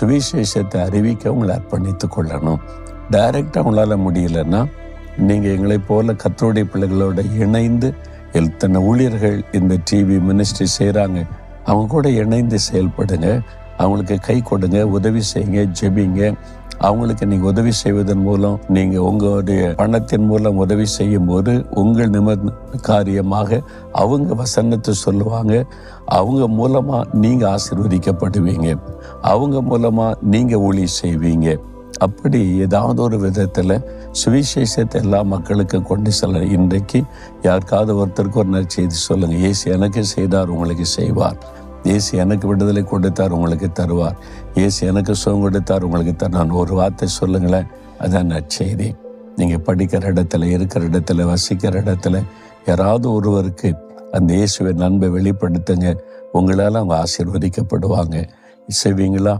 சுவிசேஷத்தை அறிவிக்க உங்களை அர்ப்பணித்துக் கொள்ளணும். டைரக்டாக உங்களால் முடியலன்னா நீங்கள் எங்களை போல கத்தோடைய பிள்ளைகளோட இணைந்து எத்தனை ஊழியர்கள் இந்த டிவி மினிஸ்ட்ரி செய்கிறாங்க அவங்க கூட இணைந்து செயல்படுங்க. அவங்களுக்கு கை கொடுங்க உதவி செய்யுங்க ஜெபிங்க. அவங்களுக்கு நீங்க உதவி செய்வதன் மூலம் நீங்க உங்களுடைய பணத்தின் மூலம் உதவி செய்யும் போது உங்கள் நிம காரியமாக அவங்க வசனத்தை சொல்லுவாங்க. அவங்க மூலமா நீங்க ஆசிர்வதிக்கப்படுவீங்க. அவங்க மூலமா நீங்க ஒளி செய்வீங்க. அப்படி ஏதாவது ஒரு விதத்தில் சுவிசேஷத்தை எல்லா மக்களுக்கும் கொண்டு செல்ல இன்றைக்கு யாருக்காவது ஒருத்தருக்கு ஒரு நற்செய்தி சொல்லுங்க. ஏசி எனக்கு செய்தார் உங்களுக்கு செய்வார். இயேசு எனக்கு விடுதலை கொடுத்தார் உங்களுக்கு தருவார். இயேசு எனக்கு சுகம் கொடுத்தார் உங்களுக்கு தர் நான் ஒரு வார்த்தை சொல்லுங்களேன் அதான் நற்செய்தி நீங்கள் படிக்கிற இடத்துல இருக்கிற இடத்துல வசிக்கிற இடத்துல யாராவது ஒருவருக்கு அந்த இயேசுவை நண்பை வெளிப்படுத்துங்க. உங்களால் அவங்க ஆசீர்வதிக்கப்படுவாங்க. செய்வீங்களா